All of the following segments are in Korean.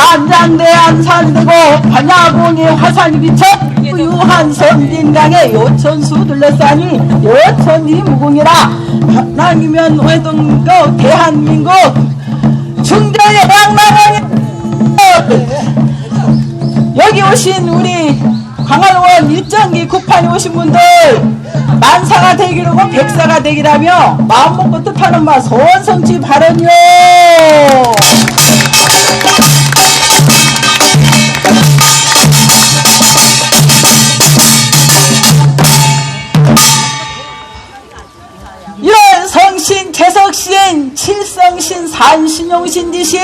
만장대한 산되고 반야봉에 화산이 비쳐 유한 섬진강에 요천수 둘러싸니 요천이 무궁이라. 하나님면 회동고 대한민국 중대의 양만왕이 여기 오신 우리 광안원 일정기 구판에 오신 분들 만사가 되기르고 백사가 되기라며 마음 먹고 뜻하는 바 소원성취 발언요 재석신, 칠성신, 산신용신 지신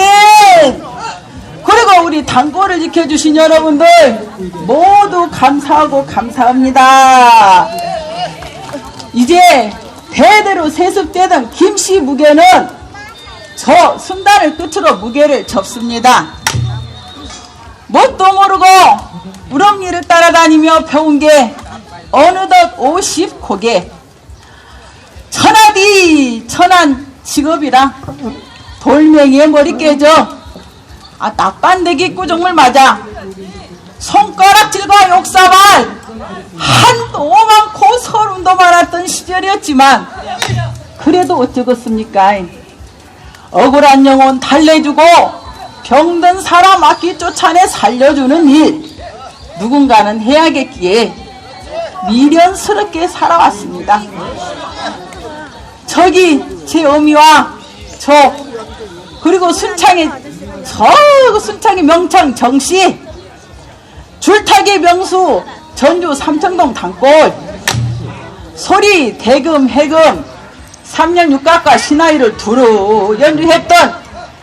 그리고 우리 당고를 지켜주신 여러분들 모두 감사하고 감사합니다. 이제 대대로 세습되던 김씨 무게는 저 순단을 끝으로 무게를 접습니다. 뭣도 모르고 우렁이를 따라다니며 배운 게 어느덧 50고개 천하디 천한 직업이라 돌멩이에 머리 깨져. 아 낙반대기 꾸정물 맞아. 손가락질과 욕사발. 한도 많고 서름도 많았던 시절이었지만 그래도 어쩌겠습니까? 억울한 영혼 달래주고 병든 사람 아끼 쫓아내 살려주는 일. 누군가는 해야겠기에 미련스럽게 살아왔습니다. 저기 제 어미와 저 그리고 순창의 저 순창의 명창 정씨 줄타기 명수 전주 삼청동 단골 소리 대금 해금 3년 육각과 신하이를 두루 연주했던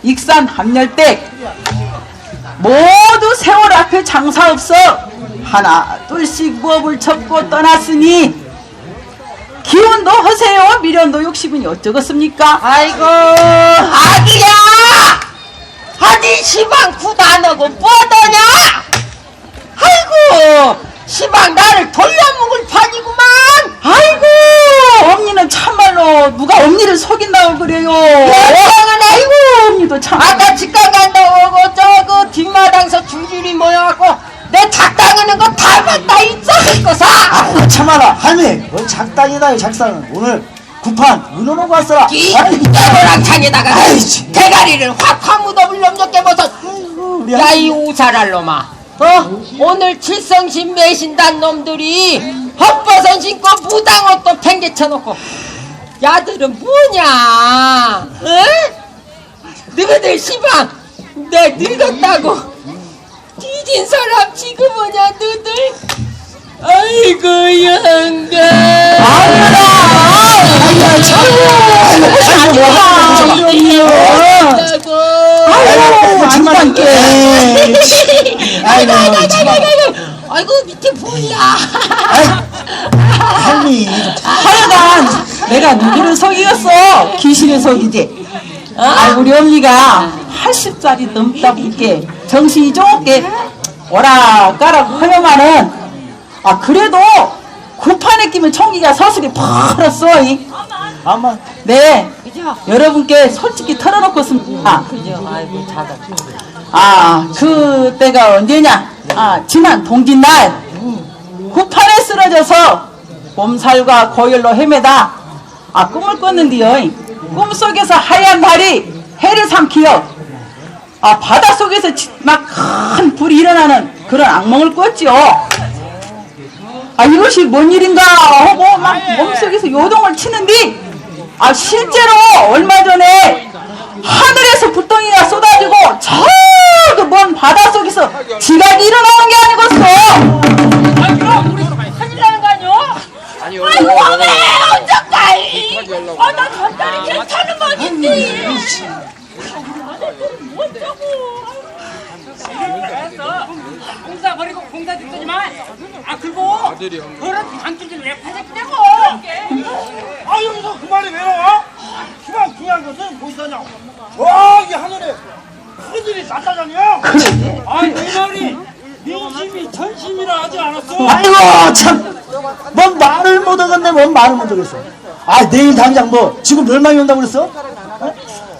익산 함열댁 모두 세월 앞에 장사 없어 하나 둘씩 무업을 접고 떠났으니 기운도 허세요? 미련도 욕심이니 어쩌겠습니까? 아이고. 아기야! 아니 시방 구단하고 뭐하더냐? 아이고 시방 나를 돌려먹을 판이구만! 아이고 언니는 참말로 누가 언니를 속인다고 그래요? 여성은 아이고 언니도 참 아까 직관 간다고 저그 뒷마당서 줄줄이 모여갖고 내 작당하는 거 다 봤다 거사 아, 참아라 할매 어, 작당이다 이 작상은. 오늘 구판 은호놓고 왔어라. 이 아이, 깨보랑창에다가 아이씨. 대가리를 확확 묻어볼 놈좋게 벗어. 우리 야이 우사랄 놈아. 어? 오늘 칠성신 매신단 놈들이 헛버선 신고 무당옷도 팽개쳐놓고. 야들은 뭐냐? 응? 너희들 시방 내 늙었다고. 뒤진 사람 지금 뭐냐 너희들 아이고 영감 늙었다고 아이고 아이고 아이고 아이고 아이고 아이고 밑에 뭐야. 할미 하여간 내가 누구를 속이겠어. 귀신을 속이지. 아 우리 언니가 80살이 넘다 보니까 정신이 좋게 오락가락 하여만은 아 그래도 구판에 끼면 총기가 서슬이 벌었어 이. 아마. 네. 그죠? 여러분께 솔직히 털어놓겠습니다. 그죠? 아이고 자다. 아 그때가 언제냐? 아 지난 동짓날. 구판에 쓰러져서 몸살과 고열로 헤매다. 아 꿈을 꿨는데요 꿈속에서 하얀 달이 해를 삼키어. 아 바닷속에서 막 큰 불이 일어나는 그런 악몽을 꿨지요 아 이것이 뭔 일인가 하고 막 몸속에서 요동을 치는데 아 실제로 얼마 전에 하늘에서 불덩이가 중요한 것은 보이사냐 저기 하늘에 큰일이 쌌다잖아요 아내 말이 민심이 전심이라 하지 않았어. 아이고 참뭔 말을 못 하겠네 뭔 말을 못 하겠어. 아 내일 당장 뭐 지금 멸망이 온다고 그랬어? 어?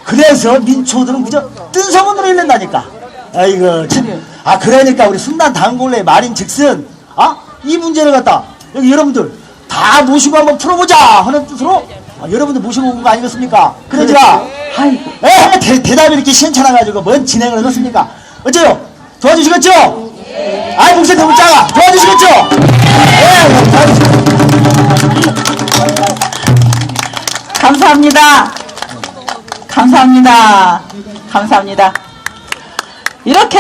그래서 민초들은 그저 뜬 소문으로 일낸다니까. 아이고 참. 아 그러니까 우리 순난 단골의 말인 즉슨 아이 문제를 갖다 여기 여러분들 다 모시고 한번 풀어보자 하는 뜻으로 아, 여러분들 모시고 온 거 아니겠습니까? 그러지라 아이고. 에 대, 대답이 이렇게 시원찮아가지고 뭔 진행을 해놓습니까? 어째요? 도와주시겠죠? 아이 목소리 너무 작아 도와주시겠죠? 예 도와주시겠죠? 감사합니다. 감사합니다. 감사합니다. 이렇게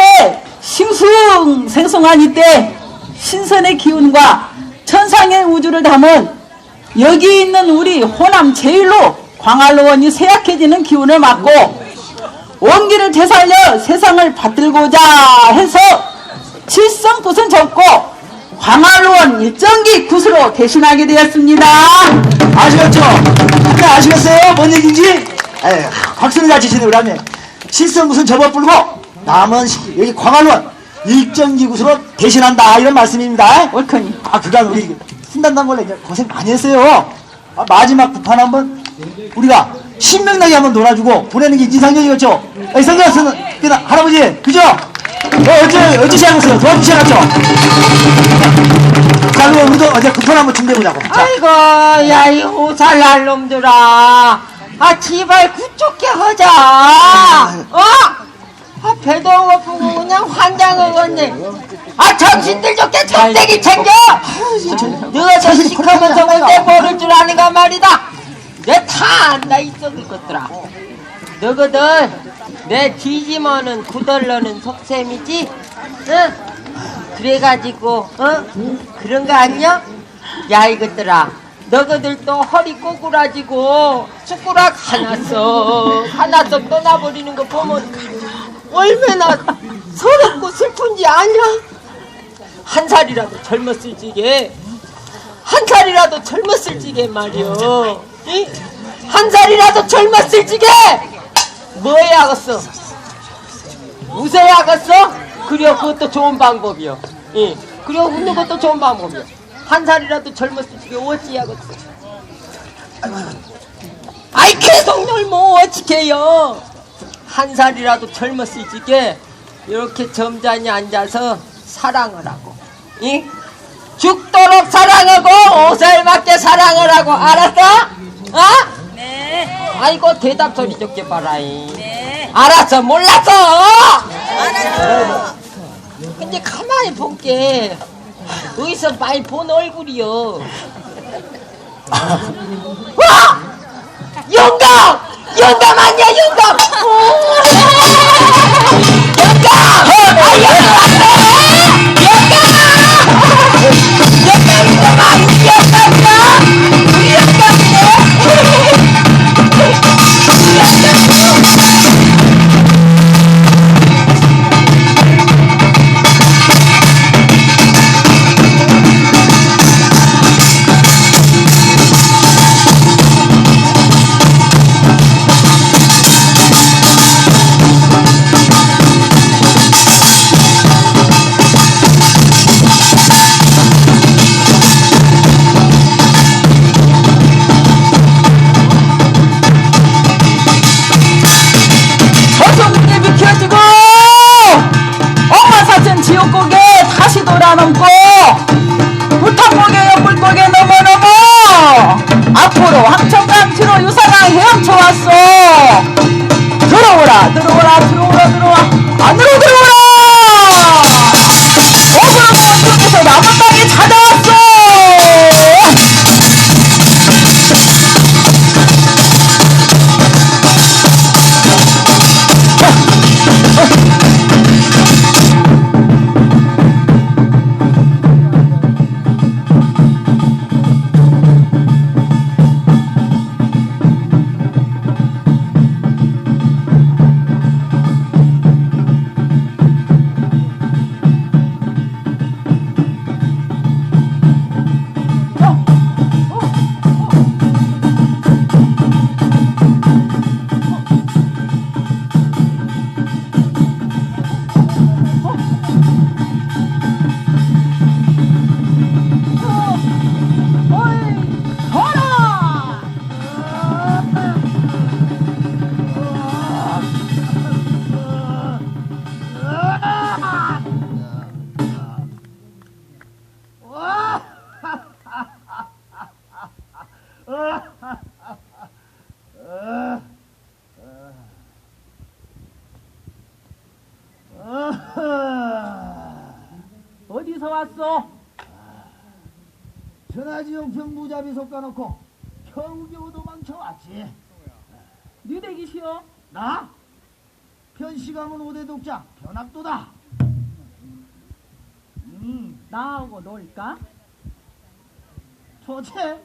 싱숭생숭한 이때 신선의 기운과 천상의 우주를 담은 여기 있는 우리 호남 제일로 광활로원이 쇠약해지는 기운을 막고 원기를 되살려 세상을 받들고자 해서 칠성굿은 접고 광활로원 일정기 굿으로 대신하게 되었습니다. 아시겠죠? 근데 아시겠어요? 뭔 얘기인지? 에이, 박수를 다 치시네, 우리 하면. 실성 무슨 접어 불고, 남은 시- 여기 광활원 일정기구수로 대신한다, 이런 말씀입니다. 옳거니. 아, 그간 우리 신단단 걸로 이제 고생 많이 했어요. 아, 마지막 구판 한번 우리가 신명나게 한번 놀아주고 보내는 게 인상적이었죠? 아, 이성경 그나 할아버지, 그죠? 어, 어째, 어째 시작했어요? 도와주셔야죠? 자, 그럼 우리도 어제 구판 한번 준비해보자고. 자. 아이고 야이 호살날 놈들아 아 제발 구쫓게 하자 어? 아 배도 고프고 그냥 환장하겠네 아 정신들 좋게 정대기 챙겨! 너가 저 시커면서 볼때 모를 줄 아는가 말이다! 내다 안다 있어 그것들아. 너거들 내 뒤지면은 구덜러는 속셈이지? 응? 그래가지고 어 그런 거 아니야? 야 이것들아. 너희들 또 허리 꼬꾸라지고 숟가락 하나 썩 하나 썩 떠나버리는 거 보면 얼마나 서럽고 슬픈지 아냐? 한 살이라도 젊었을 지게 한 살이라도 젊었을 지게 말이여 이? 한 살이라도 젊었을 지게 뭐 해야겠어? 웃어야겠어? 그래 그것도 좋은 방법이요. 예. 그래 웃는 것도 좋은 방법이요. 한 살이라도 젊었을 적에 어찌하겠어? 아이 계속 놀뭐 어찌해요? 한 살이라도 젊었을 적에 이렇게 점잖이 앉아서 사랑을 하고, 이 죽도록 사랑하고 오살 맞게 사랑을 하고 알았어? 어? 네. 아이고 대답 소리 좋게 봐라이. 네. 알았어 몰랐어. 알았어. 근데 가만히 볼게 어디서 많이 본 얼굴이요. 와! 영감! 영감 아니야 영감! 영감! abraço! 왔어? 전화지용평 무자비 솎아놓고 겨우겨우 도망쳐왔지. 뉴대기시오? 나? 편시감은 오대 독자 변학도다. 음, 나하고 놀까? 좋지?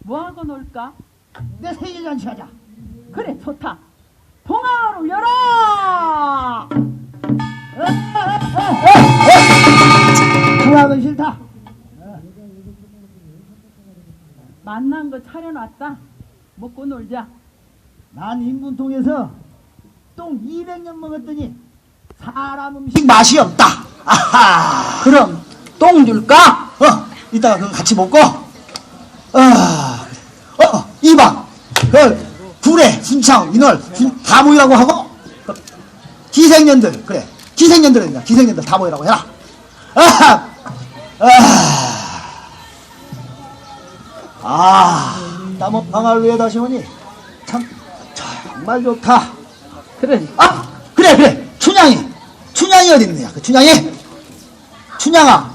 뭐하고 놀까? 내 생일 잔치 하자. 그래 좋다 동화로 열어 통학은 싫다. 만난 거 차려놨다 먹고 놀자 난 인분통에서 똥 200년 먹었더니 사람 음식 맛이 없다. 아하. 그럼 똥 줄까? 어, 이따가 그거 같이 먹고. 아, 어, 어, 이방. 그, 구례, 순창, 인월, 순- 다 모이라고 하고. 그, 기생년들, 그래. 기생년들입니다. 기생년들 다 모이라고 해라. 아하. 아. 아, 나무 방알 위에 다시 오니 참 정말 좋다. 그래 아, 그래, 그래. 춘향이. 춘향이 어디 있느냐? 그 춘향이? 춘향아.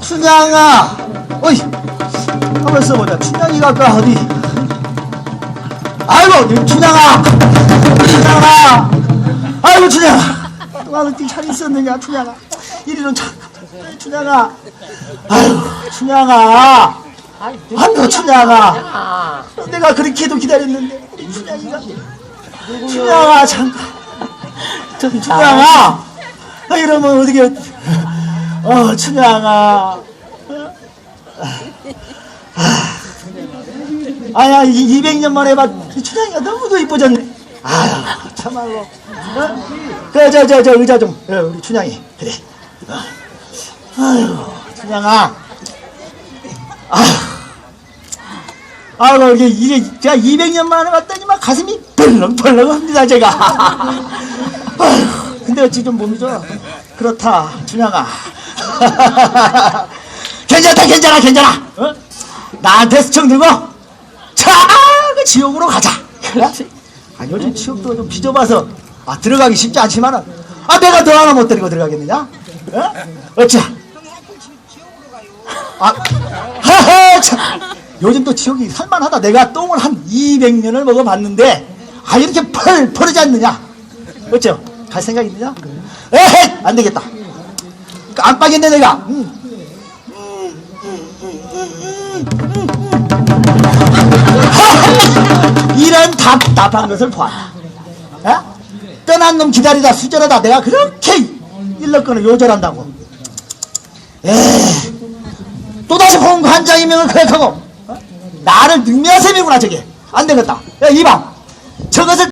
춘향아. 어이. 한번 써보자. 춘향이가 아까 어디? 아이고, 이 춘향아. 춘향아. 아이고, 춘향아. 어디 잘 있었느냐, 춘향아. 이리는 참. 춘향아. 아이고, 춘향아. 아이고, 춘향아. 아, 내가 그렇게도 기다렸는데. 춘향이가. 춘향아, 잠깐. 춘향아. 아, 이러면 어떻게, 어, 춘향아. 아 야, 200년 만에 봤, 춘향이가 너무도 이뻐졌네. 아유, 참말로. 어? 그래, 저, 저, 저, 의자 좀, 어, 우리 춘향이. 그래. 어. 아유, 춘향아. 아유. 아이고, 이게, 이게, 제가 200년 만에 봤더니 막 가슴이 벌렁벌렁 합니다, 제가. 아이고, 근데 어찌 좀 몸이 좋아. 그렇다, 춘향아. 괜찮다, 괜찮아, 괜찮아. 어? 나한테 수청 들고, 자, 그 지옥으로 가자. 그렇지. 아, 요즘 지옥도 좀 비좁아서, 아, 들어가기 쉽지 않지만은, 아, 내가 너 하나 못 데리고 들어가겠느냐? 어? 어찌? 아, 하하, 참. 요즘 또 지옥이 살만하다. 내가 똥을 한 200년을 먹어봤는데, 아, 이렇게 펄, 펄하지 않느냐? 어쩌? 갈 생각 있느냐? 에헤! 안 되겠다. 깜빡했네, 내가. 음. 이런 답답한 것을 보았다. 어? 떠난 놈 기다리다 수절하다 내가 그렇게 일렀거나 요절한다고. 에이. 또다시 홍관장이명을 거역하고 어? 나를 능멸셈이구나 저게 안 되겠다 야 이봐 저것을